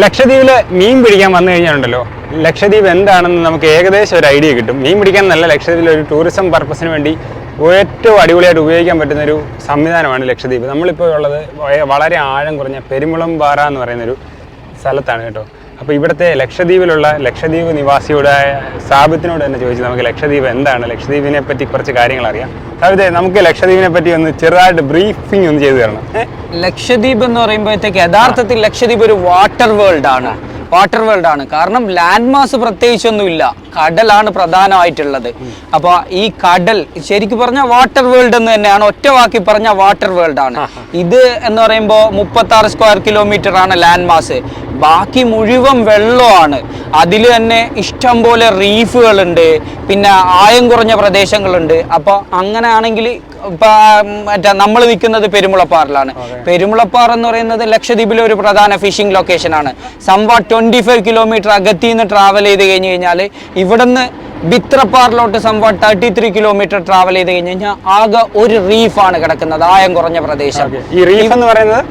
ലക്ഷദ്വീപിൽ മീൻ പിടിക്കാൻ വന്നു കഴിഞ്ഞാലുണ്ടല്ലോ. ലക്ഷദ്വീപ് എന്താണെന്ന് നമുക്ക് ഏകദേശം ഒരു ഐഡിയ കിട്ടും. മീൻ പിടിക്കാൻ നല്ല ലക്ഷദ്വീപിൽ ഒരു ടൂറിസം പർപ്പസിന് വേണ്ടി ഏറ്റവും അടിപൊളിയായിട്ട് ഉപയോഗിക്കാൻ പറ്റുന്ന ഒരു സംവിധാനമാണ് ലക്ഷദ്വീപ്. നമ്മളിപ്പോൾ ഉള്ളത് വളരെ ആഴം കുറഞ്ഞ പെരുമുളം പാറ എന്ന് പറയുന്നൊരു സ്ഥലത്താണ് കേട്ടോ. അപ്പോൾ ഇവിടുത്തെ ലക്ഷദ്വീപിലുള്ള ലക്ഷദ്വീപ് നിവാസിയുടെ സാബിത്തിനോട് തന്നെ ചോദിച്ചു നമുക്ക് ലക്ഷദ്വീപ് എന്താണ്? ലക്ഷദ്വീപിനെ പറ്റി കുറച്ച് കാര്യങ്ങൾ അറിയാം. സാബിത്തെ നമുക്ക് ലക്ഷദ്വീപിനെ പറ്റി ഒന്ന് ചെറുതായിട്ട് ബ്രീഫിംഗ് ഒന്ന് ചെയ്തു തരണം. ലക്ഷദ്വീപ് എന്ന് പറയുമ്പോഴത്തേക്ക് യഥാർത്ഥത്തിൽ ലക്ഷദ്വീപ് ഒരു വാട്ടർ വേൾഡ് ആണ്. വാട്ടർ വേൾഡ് ആണ്. കാരണം ലാൻഡ് മാസ് പ്രത്യേകിച്ചൊന്നുമില്ല. കടലാണ് പ്രധാനമായിട്ടുള്ളത്. അപ്പോൾ ഈ കടൽ ശരിക്കും പറഞ്ഞാൽ വാട്ടർ വേൾഡ് എന്ന് തന്നെയാണ് ഒറ്റ വാക്കി പറഞ്ഞ വാട്ടർ വേൾഡ് ആണ്. ഇത് എന്ന് പറയുമ്പോൾ മുപ്പത്തി സ്ക്വയർ കിലോമീറ്റർ ആണ് ലാൻഡ് മാസ് ബാക്കി മുഴുവൻ വെള്ളമാണ്. അതിൽ തന്നെ ഇഷ്ടം പോലെ റീഫുകളുണ്ട്. പിന്നെ ആയം കുറഞ്ഞ പ്രദേശങ്ങളുണ്ട്. അപ്പോൾ അങ്ങനെയാണെങ്കിൽ മറ്റേ നമ്മൾ നിൽക്കുന്നത് പെരുമുളപ്പാറിലാണ്. പെരുമുളപ്പാറ എന്ന് പറയുന്നത് ലക്ഷദ്വീപിലെ ഒരു പ്രധാന ഫിഷിംഗ് ലൊക്കേഷൻ ആണ്. സംവാ ട്വന്റി ഫൈവ് കിലോമീറ്റർ അകത്തിന്ന് നിന്ന് ട്രാവൽ ചെയ്ത് കഴിഞ്ഞ് കഴിഞ്ഞാൽ ഇവിടുന്ന് ബിത്രപ്പാറിലോട്ട് സംഭവം തേർട്ടി ത്രീ കിലോമീറ്റർ ട്രാവൽ ചെയ്ത് കഴിഞ്ഞ് കഴിഞ്ഞാൽ ആകെ ഒരു റീഫാണ് കിടക്കുന്നത്. ആയം കുറഞ്ഞ പ്രദേശം. ഈ റീഫ് എന്ന് പറയുന്നത്?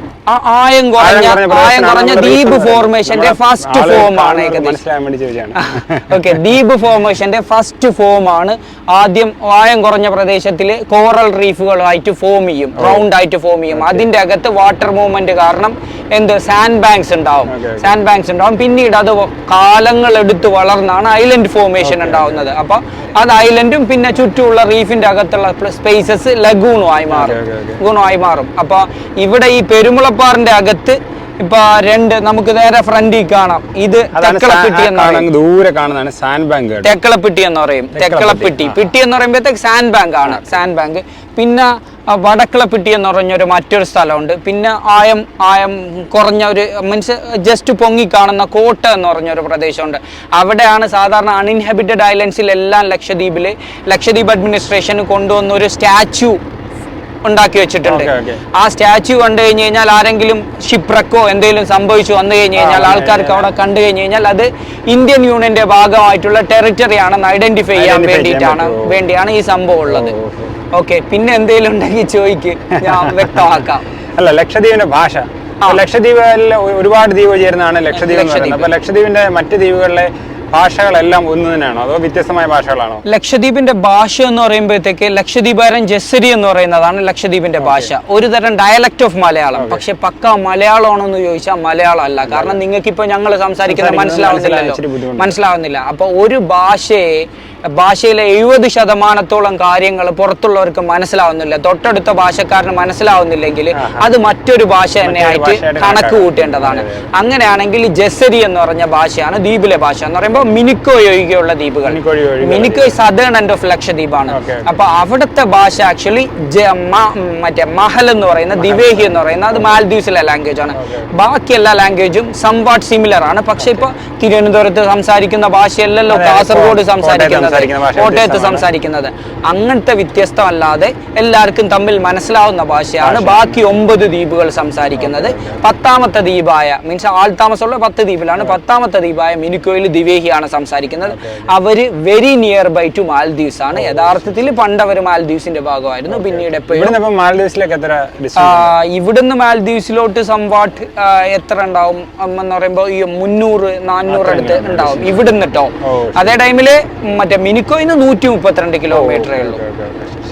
ആയം കുറഞ്ഞ ആയം കുറഞ്ഞ ദ്വീപ് ഫോർമേഷന്റെ ഫസ്റ്റ് ഫോം ആണ് ഓക്കെ ദ്വീപ് ഫോർമേഷന്റെ ഫസ്റ്റ് ഫോം ആണ്. ആദ്യം ആയം കുറഞ്ഞ പ്രദേശത്തിൽ കോറൽ റീഫുകളായിട്ട് ഫോം ചെയ്യും. റൗണ്ട് ആയിട്ട് ഫോം ചെയ്യും. അതിന്റെ അകത്ത് വാട്ടർ മൂവ്മെന്റ് കാരണം എന്ത്? സാൻഡ് ബാങ്ക്സ് ഉണ്ടാവും. സാൻഡ് ബാങ്ക്സ് ഉണ്ടാവും. പിന്നീട് അത് കാലങ്ങൾ എടുത്ത് വളർന്നാണ് ഐലൻഡ് ഫോർമേഷൻ ഉണ്ടാവുന്നത്. അപ്പൊ അത് ഐലൻഡും പിന്നെ ചുറ്റുമുള്ള റീഫിന്റെ അകത്തുള്ള സ്പേസസ് ലഗൂണു ആയി മാറും. ഗുണമായി മാറും. അപ്പൊ ഇവിടെ ഈ പെരുമുളപ്പാറിന്റെ അകത്ത് ഇപ്പൊ രണ്ട് നമുക്ക് നേരെ ഫ്രണ്ടിൽ കാണാം. ഇത് തെക്കളപ്പെട്ടി എന്ന് ദൂരെ കാണുന്നതാണ് സാൻഡ് ബാങ്ക് തെക്കളപ്പെട്ടി എന്ന് പറയും. തെക്കളപ്പെട്ടി. പിട്ടി എന്ന് പറയുമ്പോഴത്തേക്ക് സാൻഡ് ബാങ്ക് ആണ്. സാൻഡ് ബാങ്ക് പിന്നെ വടക്കളപ്പെട്ടി എന്ന് പറഞ്ഞൊരു മറ്റൊരു സ്ഥലമുണ്ട്. പിന്നെ ആയം ആയം കുറഞ്ഞ ഒരു മീൻസ് ജസ്റ്റ് പൊങ്ങി കാണുന്ന കോട്ട എന്ന് പറഞ്ഞൊരു പ്രദേശമുണ്ട്. അവിടെയാണ് സാധാരണ അൺഇൻഹബിറ്റഡ് ഐലൻഡ്സിലെല്ലാം ലക്ഷദ്വീപിൽ ലക്ഷദ്വീപ് അഡ്മിനിസ്ട്രേഷൻ കൊണ്ടുവന്ന ഒരു സ്റ്റാച്യു ഉണ്ടാക്കി വെച്ചിട്ടുണ്ട്. ആ സ്റ്റാച്യു കണ്ടു കഴിഞ്ഞ് കഴിഞ്ഞാൽ ആരെങ്കിലും ഷിപ്രക്കോ എന്തെങ്കിലും സംഭവിച്ചു വന്നു കഴിഞ്ഞു കഴിഞ്ഞാൽ ആൾക്കാർക്ക് അവിടെ കണ്ടു കഴിഞ്ഞു കഴിഞ്ഞാൽ അത് ഇന്ത്യൻ യൂണിയന്റെ ഭാഗമായിട്ടുള്ള ടെറിറ്ററി ആണെന്ന് ഐഡന്റിഫൈ ചെയ്യാൻ വേണ്ടിയിട്ടാണ് വേണ്ടിയാണ് ഈ സംഭവം ഉള്ളത്. ഓക്കെ പിന്നെ എന്തെങ്കിലും ഉണ്ടെങ്കിൽ ചോദിക്ക്. ഞാൻ വ്യക്തമാക്കാം. അല്ല ലക്ഷദ്വീപിന്റെ ഭാഷ. ലക്ഷദ്വീപിൽ ഒരുപാട് ദ്വീപ് ചേരുന്നതാണ് ലക്ഷദ്വീപ് എന്ന് പറയുന്നത്. അപ്പൊ ലക്ഷദ്വീപിന്റെ മറ്റ് ദ്വീപുകളിലെ ഭാഷകളെല്ലാം ഒന്ന് തന്നെയാണോ അതോ വ്യത്യസ്തമായ ഭാഷകളാണോ? ലക്ഷദ്വീപിന്റെ ഭാഷ എന്ന് പറയുമ്പോഴത്തേക്ക് ലക്ഷദ്വീപുകാരൻ ജസ്സരി എന്ന് പറയുന്നതാണ് ലക്ഷദ്വീപിന്റെ ഭാഷ. ഒരു തരം ഡയലക്ട് ഓഫ് മലയാളം. പക്ഷെ പക്ക മലയാളമാണോ എന്ന് ചോദിച്ചാൽ മലയാളം അല്ല. കാരണം നിങ്ങൾക്ക് ഇപ്പൊ ഞങ്ങൾ സംസാരിക്കുന്നത് മനസ്സിലാവുന്നില്ല മനസ്സിലാവുന്നില്ലല്ലോ മനസ്സിലാവുന്നില്ല. അപ്പൊ ഒരു ഭാഷയെ ഭാഷയിലെ എഴുപത് ശതമാനത്തോളം കാര്യങ്ങൾ പുറത്തുള്ളവർക്ക് മനസ്സിലാവുന്നില്ല. തൊട്ടടുത്ത ഭാഷക്കാരന് മനസ്സിലാവുന്നില്ലെങ്കിൽ അത് മറ്റൊരു ഭാഷ തന്നെ ആയിട്ട് കണക്ക് കൂട്ടേണ്ടതാണ്. അങ്ങനെയാണെങ്കിൽ ജസരി എന്ന് പറഞ്ഞ ഭാഷയാണ് ദ്വീപിലെ ഭാഷ എന്ന് പറയുമ്പോൾ മിനിക്കോയ് ഒഴികെയുള്ള ദ്വീപുകൾ. മിനിക്കോയ് സദേൺ എൻഡ് ഓഫ് ലക്ഷദ്വീപാണ്. അപ്പൊ അവിടുത്തെ ഭാഷ ആക്ച്വലി മറ്റേ മഹൽ എന്ന് പറയുന്ന ദിവേഹി എന്ന് പറയുന്ന അത് മാൽദ്വീപ്സിലെ ലാംഗ്വേജ് ആണ്. ബാക്കി എല്ലാ ലാംഗ്വേജും സംവാട്ട് സിമിലർ ആണ്. പക്ഷെ ഇപ്പൊ തിരുവനന്തപുരത്ത് സംസാരിക്കുന്ന ഭാഷയല്ലല്ലോ കാസർഗോഡ് സംസാരിക്കുന്നത്. കോട്ടയത്ത് സംസാരിക്കുന്നത്. അങ്ങനത്തെ വ്യത്യസ്തമല്ലാതെ എല്ലാവർക്കും തമ്മിൽ മനസ്സിലാവുന്ന ഭാഷയാണ് ബാക്കി ഒമ്പത് ദ്വീപുകൾ സംസാരിക്കുന്നത്. പത്താമത്തെ ദ്വീപായ മീൻസ് ആൾതാമസമുള്ള പത്ത് ദ്വീപിലാണ്. പത്താമത്തെ ദ്വീപായ മിനിക്കോയിൽ ദിവേഹിയാണ് സംസാരിക്കുന്നത്. അവർ very near by to Maldives ആണ്. യഥാർത്ഥത്തിൽ പണ്ട് അവർ മാൽദീവ്സിന്റെ ഭാഗമായിരുന്നു. പിന്നീട് ഇവിടുന്ന് മാൽദീവ്സിലോട്ട് സംവാട്ട് എത്ര ഉണ്ടാവും? എന്ന് പറയുമ്പോൾ ഈ മുന്നൂറ് നാനൂറ് അടുത്ത് ഉണ്ടാവും. ഇവിടുന്ന് കേട്ടോ അതേ ടൈമിൽ മറ്റേ മിനിക്കോയിന്ന് നൂറ്റി മുപ്പത്തിരണ്ട് കിലോമീറ്ററേ ഉള്ളൂ.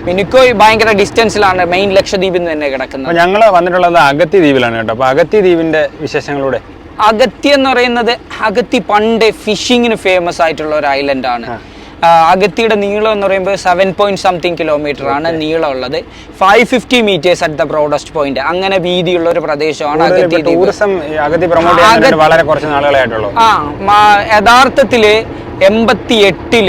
മിനിക്കോയ് ഭയങ്കര ഡിസ്റ്റൻസിലാണ് മെയിൻ ലക്ഷദ്വീപിൽ നിന്ന് തന്നെ കിടക്കുന്നത്. ഞങ്ങൾ ഞങ്ങൾ വന്നിട്ടുള്ളത് അഗത്തി ദ്വീപിലാണ് കേട്ടോ. അപ്പൊ അഗത്തി ദ്വീപിന്റെ വിശേഷങ്ങളൂടെ അഗത്തി എന്ന് പറയുന്നത് അഗത്തി പണ്ട് ഫിഷിങ്ങിന് ഫേമസ് ആയിട്ടുള്ള ഒരു ഐലൻഡ് ആണ്. അഗത്തിയുടെ നീളം എന്ന് പറയുമ്പോൾ സെവൻ പോയിന്റ് സംതിങ് കിലോമീറ്റർ ആണ് നീളം ഉള്ളത് five fifty metres at the broadest point അങ്ങനെ വീതിയുള്ള ഒരു പ്രദേശമാണ് അഗത്തി ടൂറിസം അഗത്തി വളരെ കുറച്ച് നാളുകളെ ആയിട്ടുള്ളൂ ആ യഥാർത്ഥത്തിൽ എൺപത്തി എട്ടിൽ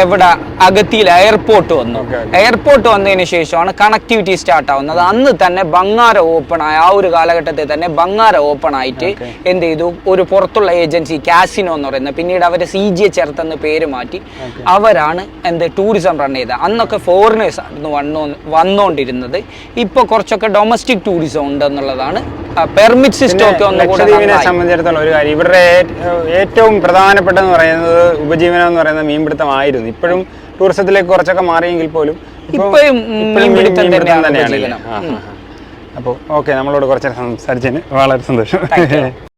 എവിടെ? അഗത്തിയിൽ എയർപോർട്ട് വന്നു. എയർപോർട്ട് വന്നതിന് ശേഷമാണ് കണക്ടിവിറ്റി സ്റ്റാർട്ട് ആവുന്നത്. അന്ന് തന്നെ ബംഗാര ഓപ്പൺ ആയ ആ ഒരു കാലഘട്ടത്തിൽ തന്നെ ബംഗാര ഓപ്പൺ ആയിട്ട് എന്ത് ചെയ്തു? ഒരു പുറത്തുള്ള ഏജൻസി കാസിനോ എന്ന് പറയുന്നത് പിന്നീട് അവർ സി ജി ചേർത്തെന്ന് പേര് മാറ്റി അവരാണ് എന്ത് ടൂറിസം റൺ ചെയ്തത്. അന്നൊക്കെ ഫോറിനേഴ്സ് ആയിരുന്നു വന്നോ വന്നുകൊണ്ടിരുന്നത് ഇപ്പോൾ കുറച്ചൊക്കെ ഡൊമസ്റ്റിക് ടൂറിസം ഉണ്ടെന്നുള്ളതാണ് പെർമിറ്റ് സിസ്റ്റം ഒക്കെ ലക്ഷദ്വീപിനെ സംബന്ധിച്ചിടത്തോളം ഒരു കാര്യം. ഇവരുടെ ഏറ്റവും പ്രധാനപ്പെട്ടതെന്ന് പറയുന്നത് ഉപജീവനം എന്ന് പറയുന്നത് മീൻപിടുത്തമായിരുന്നു. ഇപ്പോഴും ടൂറിസത്തിലേക്ക് കുറച്ചൊക്കെ മാറിയെങ്കിൽ പോലും ഇപ്പോഴും ഇപ്പോഴും മീൻ- മീൻപിടുത്തം തന്നെയാണ്. അപ്പോൾ ഓക്കെ നമ്മളോട് കുറച്ച് സംസാരിച്ചതിന് വളരെ സന്തോഷം.